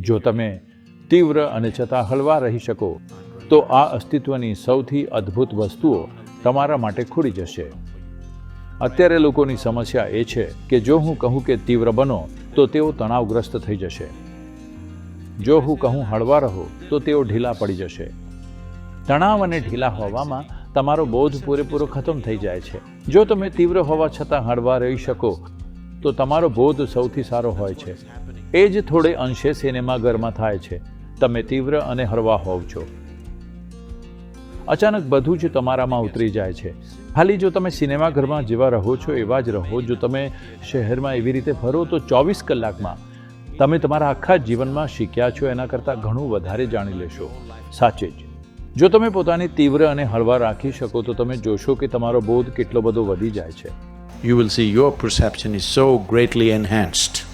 જો તમે તીવ્ર અને છતાં હળવા રહી શકો, તો આ અસ્તિત્વની સૌથી અદ્ભુત વસ્તુઓ તમારા માટે ખુલી જશે. અત્યારે લોકોની સમસ્યા એ છે કે જો હું કહું કે તીવ્ર બનો, તો તેઓ તણાવગ્રસ્ત થઈ જશે. જો હું કહું હળવા રહો, તો તેઓ ઢીલા પડી જશે. તણાવ અને ઢીલા હોવામાં તમારો બોધ પૂરેપૂરો ખતમ થઈ જાય છે. જો તમે તીવ્ર હોવા છતાં હળવા રહી શકો, તો તમારો બોધ સૌથી સારો હોય છે. એ જ થોડે અંશે સિનેમાઘરમાં થાય છે. તમે તીવ્ર અને હળવા હોવ છો. અચાનક બધું જ તમારામાં ઉતરી જાય છે. ખાલી જો તમે સિનેમાઘરમાં જેવા રહો છો એવા જ રહો. જો તમે શહેરમાં એવી રીતે ફરો તો ચોવીસ કલાકમાં તમે તમારા આખા જીવનમાં શીખ્યા છો, એના કરતાં ઘણું વધારે જાણી લેશો. સાચે જ. જો તમે પોતાની તીવ્ર અને હળવા રાખી શકો તો તમે જોશો કે તમારો બોધ કેટલો બધો વધી જાય છે. You will see your perception is so greatly enhanced.